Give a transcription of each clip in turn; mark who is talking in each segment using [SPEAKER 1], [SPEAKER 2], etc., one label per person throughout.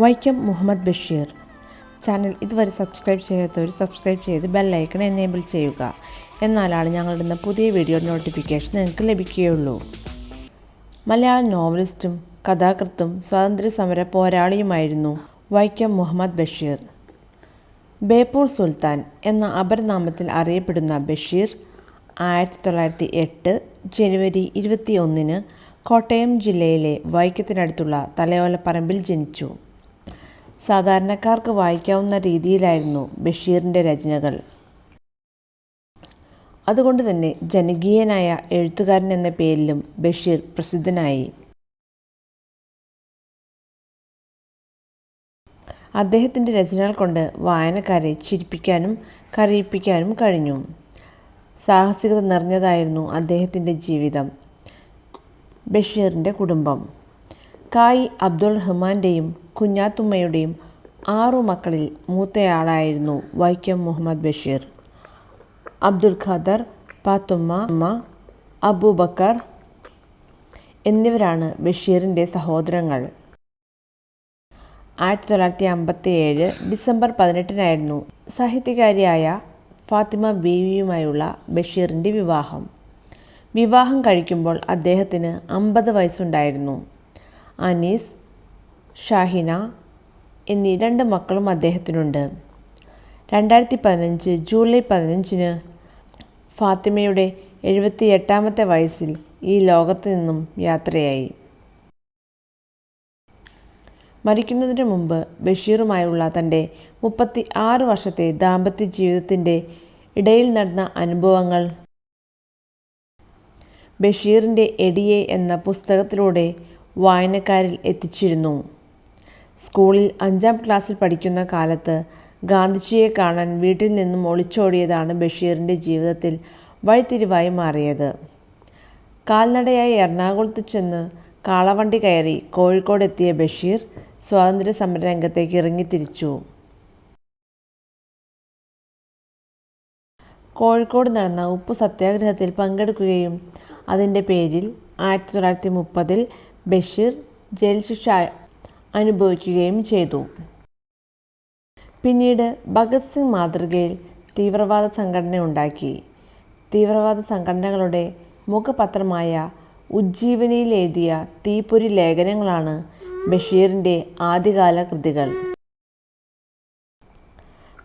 [SPEAKER 1] Vaikom Muhammad Basheer. Channel ഇതുവരെ subscribe ചെയ്യാത്തവർ subscribe ചെയ്ത് ബെല്ലൈക്കൺ എനേബിൾ ചെയ്യുക. എന്നാലാണ് ഞങ്ങളിടുന്ന പുതിയ വീഡിയോ നോട്ടിഫിക്കേഷൻ നിങ്ങൾക്ക് ലഭിക്കുകയുള്ളൂ. മലയാള നോവലിസ്റ്റും കഥാകൃത്തും സ്വാതന്ത്ര്യ സമര പോരാളിയുമായിരുന്നു വൈക്കം മുഹമ്മദ് ബഷീർ. ബേപ്പൂർ സുൽത്താൻ എന്ന അപരനാമത്തിൽ അറിയപ്പെടുന്ന ബഷീർ ആയിരത്തി തൊള്ളായിരത്തി എട്ട് ജനുവരി ഇരുപത്തി ഒന്നിന് കോട്ടയം ജില്ലയിലെ വൈക്കത്തിനടുത്തുള്ള തലയോലപ്പറമ്പിൽ ജനിച്ചു. സാധാരണക്കാർക്ക് വായിക്കാവുന്ന രീതിയിലായിരുന്നു ബഷീറിന്റെ രചനകൾ. അതുകൊണ്ട് തന്നെ ജനകീയനായ എഴുത്തുകാരൻ എന്ന പേരിലും ബഷീർ പ്രസിദ്ധനായി. അദ്ദേഹത്തിന്റെ രചനകൾ കൊണ്ട് വായനക്കാരെ ചിരിപ്പിക്കാനും കരയിപ്പിക്കാനും കഴിഞ്ഞു. സാഹസികത നിറഞ്ഞതായിരുന്നു അദ്ദേഹത്തിന്റെ ജീവിതം. ബഷീറിന്റെ കുടുംബം. കായി അബ്ദുൾ റഹ്മാന്റെയും കുഞ്ഞാത്തുമ്മയുടെയും ആറു മക്കളിൽ മൂത്തയാളായിരുന്നു വൈക്കം മുഹമ്മദ് ബഷീർ. അബ്ദുൽ ഖാദർ പാത്തുമ്മ അമ്മ അബൂബക്കർ എന്നിവരാണ് ബഷീറിന്റെ സഹോദരങ്ങൾ. ആയിരത്തി തൊള്ളായിരത്തി അമ്പത്തി ഏഴ് ഡിസംബർ പതിനെട്ടിനായിരുന്നു സാഹിത്യകാരിയായ ഫാത്തിമ ബീവിയുമായുള്ള ബഷീറിന്റെ വിവാഹം. വിവാഹം കഴിക്കുമ്പോൾ അദ്ദേഹത്തിന് അമ്പത് വയസ്സുണ്ടായിരുന്നു. അനീസ് ഷാഹിന എന്നീ രണ്ട് മക്കളും അദ്ദേഹത്തിനുണ്ട്. രണ്ടായിരത്തി പതിനഞ്ച് ജൂലൈ പതിനഞ്ചിന് ഫാത്തിമയുടെ എഴുപത്തി എട്ടാമത്തെ വയസ്സിൽ ഈ ലോകത്തു നിന്നും യാത്രയായി. മരിക്കുന്നതിന് മുമ്പ് ബഷീറുമായുള്ള തന്റെ മുപ്പത്തി ആറ് വർഷത്തെ ദാമ്പത്യ ജീവിതത്തിന്റെ ഇടയിൽ നടന്ന അനുഭവങ്ങൾ ബഷീറിന്റെ എടിയെ എന്ന പുസ്തകത്തിലൂടെ വായനക്കാരിൽ എത്തിച്ചിരുന്നു. സ്കൂളിൽ അഞ്ചാം ക്ലാസ്സിൽ പഠിക്കുന്ന കാലത്ത് ഗാന്ധിജിയെ കാണാൻ വീട്ടിൽ നിന്നും ഒളിച്ചോടിയതാണ് ബഷീറിന്റെ ജീവിതത്തിൽ വഴിത്തിരിവായി മാറിയത്. കാൽനടയായി എറണാകുളത്ത് ചെന്ന് കാളവണ്ടി കയറി കോഴിക്കോട് എത്തിയ ബഷീർ സ്വാതന്ത്ര്യ സമര രംഗത്തേക്ക് ഇറങ്ങിത്തിരിച്ചു കോഴിക്കോട് നടന്ന ഉപ്പു സത്യാഗ്രഹത്തിൽ പങ്കെടുക്കുകയും അതിന്റെ പേരിൽ ആയിരത്തി തൊള്ളായിരത്തി മുപ്പതിൽ ബഷീർ ജയിൽ ശിക്ഷ അനുഭവിക്കുകയും ചെയ്തു. പിന്നീട് ഭഗത് സിംഗ് മാതൃകയിൽ തീവ്രവാദ സംഘടന ഉണ്ടാക്കി. തീവ്രവാദ സംഘടനകളുടെ മുഖപത്രമായ ഉജ്ജീവനിയിൽ എഴുതിയ തീപ്പൊരി ലേഖനങ്ങളാണ് ബഷീറിന്റെ ആദ്യകാല കൃതികൾ.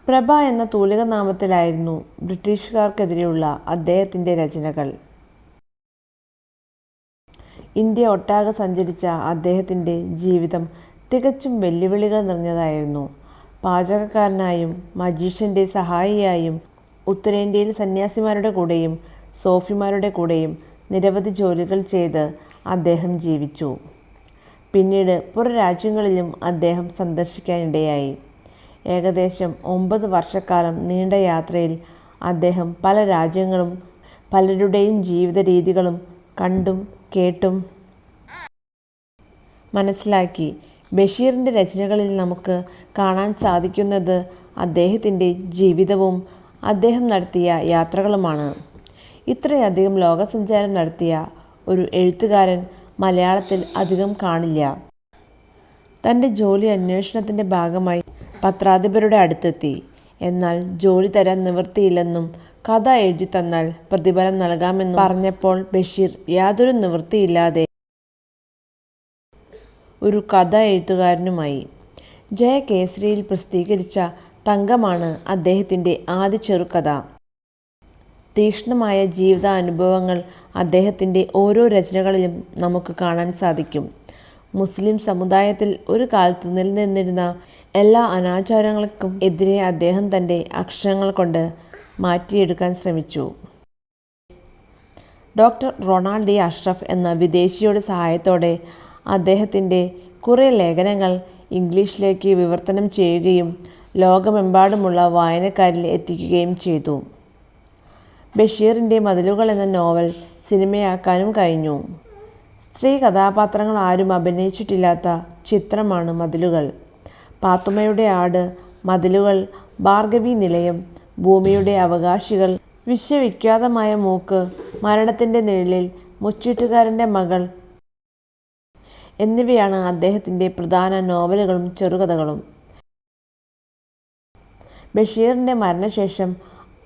[SPEAKER 1] പ്രഭ എന്ന തൂലിക നാമത്തിലായിരുന്നു ബ്രിട്ടീഷുകാർക്കെതിരെയുള്ള അദ്ദേഹത്തിന്റെ രചനകൾ. ഇന്ത്യ ഒട്ടാകെ സഞ്ചരിച്ച അദ്ദേഹത്തിന്റെ ജീവിതം തികച്ചും വെല്ലുവിളികൾ നിറഞ്ഞതായിരുന്നു. പാചകക്കാരനായും മജീഷ്യന്റെ സഹായിയായും ഉത്തരേന്ത്യയിൽ സന്യാസിമാരുടെ കൂടെയും സോഫിമാരുടെ കൂടെയും നിരവധി ജോലികൾ ചെയ്ത് അദ്ദേഹം ജീവിച്ചു. പിന്നീട് പുറരാജ്യങ്ങളിലും അദ്ദേഹം സന്ദർശിക്കാനിടയായി. ഏകദേശം ഒമ്പത് വർഷക്കാലം നീണ്ട യാത്രയിൽ അദ്ദേഹം പല രാജ്യങ്ങളും പലരുടെയും ജീവിത രീതികളും കണ്ടും കേട്ടും മനസ്സിലാക്കി. ബഷീറിന്റെ രചനകളിൽ നമുക്ക് കാണാൻ സാധിക്കുന്നത് അദ്ദേഹത്തിന്റെ ജീവിതവും അദ്ദേഹം നടത്തിയ യാത്രകളുമാണ്. ഇത്രയധികം ലോകസഞ്ചാരം നടത്തിയ ഒരു എഴുത്തുകാരൻ മലയാളത്തിൽ അധികം കാണില്ല. തന്റെ ജോലി അന്വേഷണത്തിന്റെ ഭാഗമായി പത്രാധിപരുടെ അടുത്തെത്തി. എന്നാൽ ജോലി തരാൻ നിവൃത്തിയില്ലെന്നും കഥ എഴുതി തന്നാൽ പ്രതിഫലം നൽകാമെന്ന് പറഞ്ഞപ്പോൾ ബഷീർ യാതൊരു നിവൃത്തിയില്ലാതെ ഒരു കഥ എഴുത്തുകാരനുമായി. ജയകേസരിയിൽ പ്രസിദ്ധീകരിച്ച തങ്കമാണ് അദ്ദേഹത്തിന്റെ ആദ്യ ചെറുകഥ. തീക്ഷ്ണമായ ജീവിതാനുഭവങ്ങൾ അദ്ദേഹത്തിന്റെ ഓരോ രചനകളിലും നമുക്ക് കാണാൻ സാധിക്കും. മുസ്ലിം സമുദായത്തിൽ ഒരു കാലത്ത് നിലനിന്നിരുന്ന എല്ലാ അനാചാരങ്ങൾക്കും എതിരെ അദ്ദേഹം തന്റെ അക്ഷരങ്ങൾ കൊണ്ട് മാറ്റിയെടുക്കാൻ ശ്രമിച്ചു. ഡോക്ടർ റൊണാൾഡ് ഡി അഷ്റഫ് എന്ന വിദേശിയുടെ സഹായത്തോടെ അദ്ദേഹത്തിന്റെ കുറേ ലേഖനങ്ങൾ ഇംഗ്ലീഷിലേക്ക് വിവർത്തനം ചെയ്യുകയും ലോകമെമ്പാടുമുള്ള വായനക്കാരിൽ എത്തിക്കുകയും ചെയ്തു. ബഷീറിന്റെ മതിലുകൾ എന്ന നോവൽ സിനിമയാക്കാനും കഴിഞ്ഞു. സ്ത്രീ കഥാപാത്രങ്ങൾ ആരും അഭിനയിച്ചിട്ടില്ലാത്ത ചിത്രമാണ് മതിലുകൾ. പാത്തുമ്മയുടെ ആട് മതിലുകൾ ഭാർഗവി നിലയം ഭൂമിയുടെ അവകാശികൾ. വിശ്വവിഖ്യാതമായ മൂക്ക് മരണത്തിന്റെ നിഴലിൽ മുച്ചീട്ടുകാരന്റെ മകൾ എന്നിവയാണ് അദ്ദേഹത്തിന്റെ പ്രധാന നോവലുകളും ചെറുകഥകളും. ബഷീറിന്റെ മരണശേഷം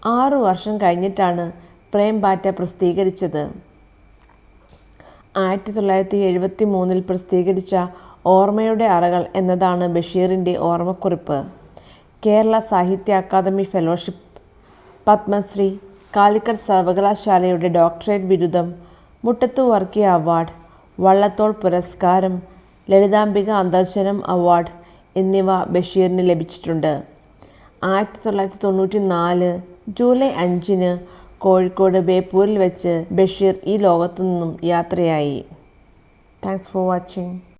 [SPEAKER 1] ആറു വർഷം കഴിഞ്ഞിട്ടാണ് പ്രേം പാറ്റ പ്രസിദ്ധീകരിച്ചത്. ആയിരത്തി തൊള്ളായിരത്തി എഴുപത്തി മൂന്നിൽ പ്രസിദ്ധീകരിച്ച ഓർമ്മയുടെ അറകൾ എന്നതാണ് ബഷീറിന്റെ ഓർമ്മക്കുറിപ്പ്. കേരള സാഹിത്യ അക്കാദമി ഫെലോഷിപ്പ്. പത്മശ്രീ കാലിക്കറ്റ് സർവകലാശാലയുടെ ഡോക്ടറേറ്റ് ബിരുദം മുട്ടത്തു വർക്കി അവാർഡ് വള്ളത്തോൾ പുരസ്കാരം ലളിതാംബിക അന്തർജനം അവാർഡ് എന്നിവ ബഷീറിന് ലഭിച്ചിട്ടുണ്ട്. ആയിരത്തി തൊള്ളായിരത്തി തൊണ്ണൂറ്റി നാല് ജൂലൈ അഞ്ചിന് കോഴിക്കോട് ബേപ്പൂരിൽ വെച്ച് ബഷീർ ഈ ലോകത്തു നിന്നും യാത്രയായി. Thanks for watching